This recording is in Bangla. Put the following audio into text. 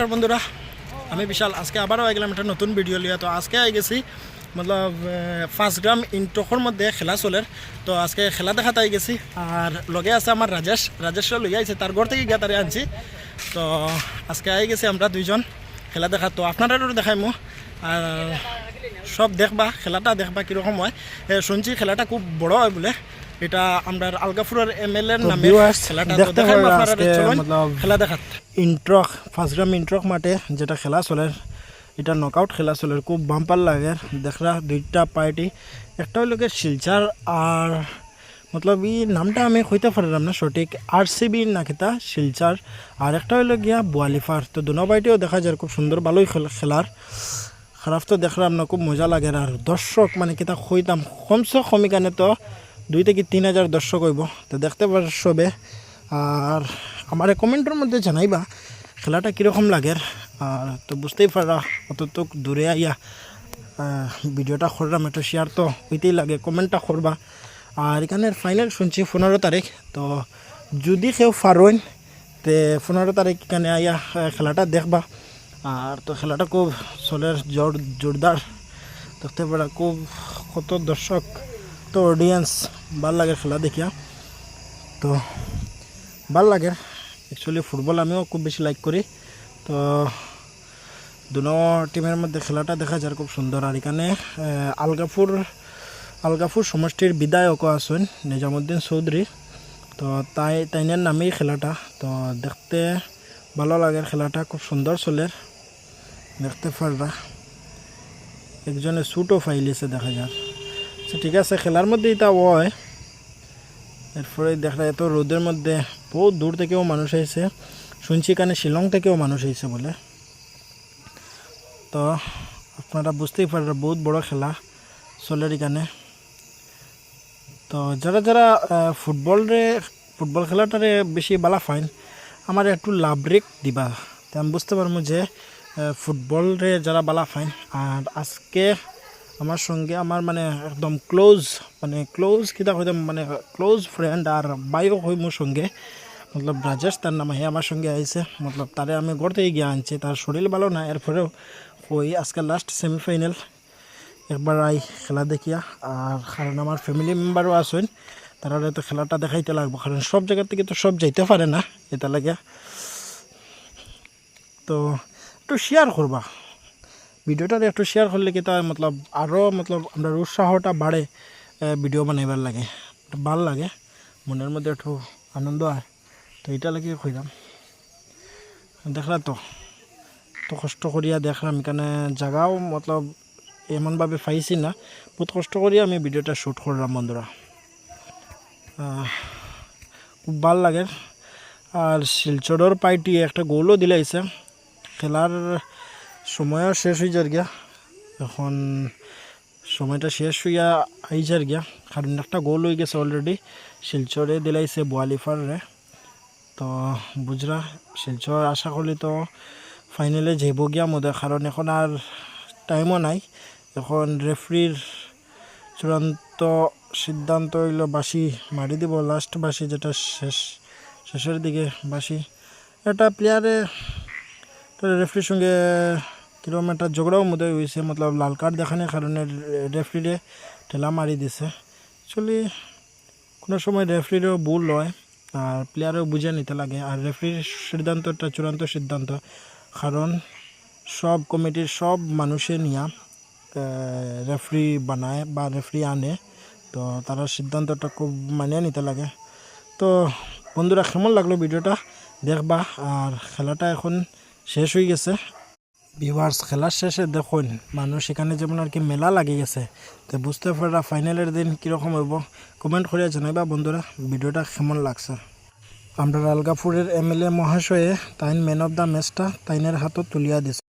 বন্ধুরা, আমি বিশাল, আজকে আবারও গেলাম একটা নতুন ভিডিও লিয়া তো আজকে আই গেছি, মতলব পাঁচ গ্রাম ইনটকর মধ্যে খেলা চলের তো আজকে খেলা দেখাতে আই গেছি, আর লগে আছে আমার রাজেশ রাজেশরা লইয়া আইছে তার ঘর থেকে গিয়া তারে আনছি। তো আজকে আই গেছি আমরা দুইজন খেলা দেখা তো আপনারাও দেখাইমো আর সব দেখবা, খেলাটা দেখবা কীরকম হয়। শুনছি খেলাটা খুব বড় হয় বলে। এটা আমরা এল এর নামে খেলাটা দেখতে খেলা দেখাত। ইন্ট্রক ফার্স্ট গ্রাম ইন্ট্রক মাঠে যেটা খেলা চলে এটা নকআউট খেলা চলে খুব বাম্পার লাগে। দেখরা দুইটা পার্টি একটা হইল শিলচার আর মতলব ই নামটা আমি কইতে পারলাম না সঠিক আর সিবি না খেতা শিলচার। আর একটা হইল গিয়া বোয়ালিফার তো দুনো পার্টিও দেখা যায় খুব সুন্দর ভালোই খেল- খেলার। খারাপ তো দেখলাম না খুব মজা লাগে। আর দর্শক মানে কিতা কইতাম কমসে কম এখানে তো দুই থেকে তিন হাজার দর্শক হইব। তো দেখতে পার সবে। আর আমার কমেন্টের মধ্যে জানাইবা, খেলাটা কীরকম লাগে? আর তো বুঝতেই পারা, অতটুক দূরে আইয়া ভিডিওটা করলাম, একটু শেয়ার তো হইতেই লাগে, কমেন্টটা করবা। আর এখানের ফাইনাল শুনছি পনেরো তারিখ, তো যদি কেউ পারোন তে পনেরো তারিখ এখানে আইয়া খেলাটা দেখবা। আর তো খেলাটা খুব চলের জোর, জোরদার। দেখতে পারা খুব কত দর্শক। তো অডিয়েন্স ভালো লাগে খেলা দেখিয়া। তো ভালো লাগে। অ্যাকচুয়ালি ফুটবল আমিও খুব বেশি লাইক করি। তো দুনো টিমের মধ্যে খেলাটা দেখা যায় খুব সুন্দর। আর এখানে আলগাফুর আলগাপুর সমষ্টির বিধায়কও আছেন নিজামুদ্দিন চৌধুরী। তো তাই, তাইনের নামেই খেলাটা। তো দেখতে ভালো লাগে, খেলাটা খুব সুন্দর চলে। দেখতে পারবা একজনে স্যুটও ফাইলিছে দেখা যায় ঠিক আছে খেলার মধ্যে এটা হয়। এরপরে দেখা এত রোদের মধ্যে বহুত দূর থেকেও মানুষ এসেছে শুনছি এখানে শিলং থেকেও মানুষ এসেছে বলে। তো আপনারা বুঝতেই পারেন বহুত বড় খেলা চলের এখানে। তো যারা যারা আহ, ফুটবল খেলাটারে বেশি বালা ফাইন আমার একটু লাভ রেক দিবা। তো আমি বুঝতে পারব যে আহ, ফুটবল রে যারা বালা ফাইন আর আজকে আমার সঙ্গে আমার মানে একদম ক্লোজ মানে ক্লোজ কিতা হইতাম মানে ক্লোজ ফ্রেন্ড আর বাইও হই মোর সঙ্গে। মতলব রাজেশ, তার নাম হে আমার সঙ্গে আইছে। মতলব তারে আমি ঘর থেকে গিয়ে আনছি। তার শরীর ভালো না, এরপরেও ওই আজকে লাস্ট সেমিফাইনাল একবার আই খেলা দেখিয়া, আর কারণ আমার ফ্যামিলি মেম্বারও আছেন, তারা তো খেলাটা দেখাইতে লাগবো। কারণ সব জায়গা থেকে তো সব যাইতে পারে না, এটা লাগে তো, একটু শেয়ার করবা। ভিডিওটা একটু শেয়ার করলে কি তার মতলব আরও মতলব আমরা উৎসাহটা বাড়ে ভিডিও বানাইবার লাগে। ভালো লাগে, মনের মধ্যে একটু আনন্দ হয়। তো এটা লাগে কইলাম। দেখলা তো তো কষ্ট করিয়া দেখলাম, এখানে জায়গাও মতলব এমনভাবে পাইছি না। বহুত কষ্ট করিয়া আমি ভিডিওটা শ্যুট করলাম বন্ধুরা। খুব ভালো লাগে। আর শিলচরের পাইটি একটা গোলও দিলাইছে। খেলার সময়ও শেষ হয়ে যার গিয়া। এখন সময়টা শেষ হইয়া আই যার গিয়া। কারণ একটা গোল হয়ে গেছে অলরেডি শিলচরে দিলাইছে বোয়ালিফারে তো বুঝরা, শিলচর আশা করি তো ফাইনালে যাইব গিয়া মধ্যে কারণ এখন আর টাইমও নাই। এখন রেফরির চূড়ান্ত সিদ্ধান্ত হইল বাসি মারি দিব। লাস্ট বাসি যেটা শেষ, শেষের দিকে বাসি এটা প্লেয়ারে রেফরির সঙ্গে একটা ঝগড়াও মধ্যে হয়েছে মতলব লাল কার্ড দেখানোর কারণে রেফরিরে ঠেলা মারি দিছে অ্যাকচুয়ালি কোনো সময় রেফরিরও ভুল হয় আর প্লেয়ারও বুঝে নিতে লাগে আর রেফরির সিদ্ধান্তটা চূড়ান্ত সিদ্ধান্ত কারণ সব কমিটির সব মানুষে নিয়া রেফরি বানায় বা রেফরি আনে তো তারা সিদ্ধান্তটা খুব মানিয়ে নিতে লাগে তো বন্ধুরা কেমন লাগল ভিডিওটা দেখবা আর খেলাটা এখন শেষ হয়ে গেছে ভিউয়ার্স খেলার শেষে দেখুন, মানুষ এখানে যেমন আর কি মেলা লাগে গেছে, তো বুঝতে পারা ফাইনালের দিন কীরকম হইব। কমেন্ট করে জানাইবা বন্ধুরা, ভিডিওটা কেমন লাগছে? আমরা আলগাপুরের এমএলএ মহাশয়ে তাইন ম্যান অফ দ্য ম্যাচটা তাইনের হাতত তুলিয়া দিছে।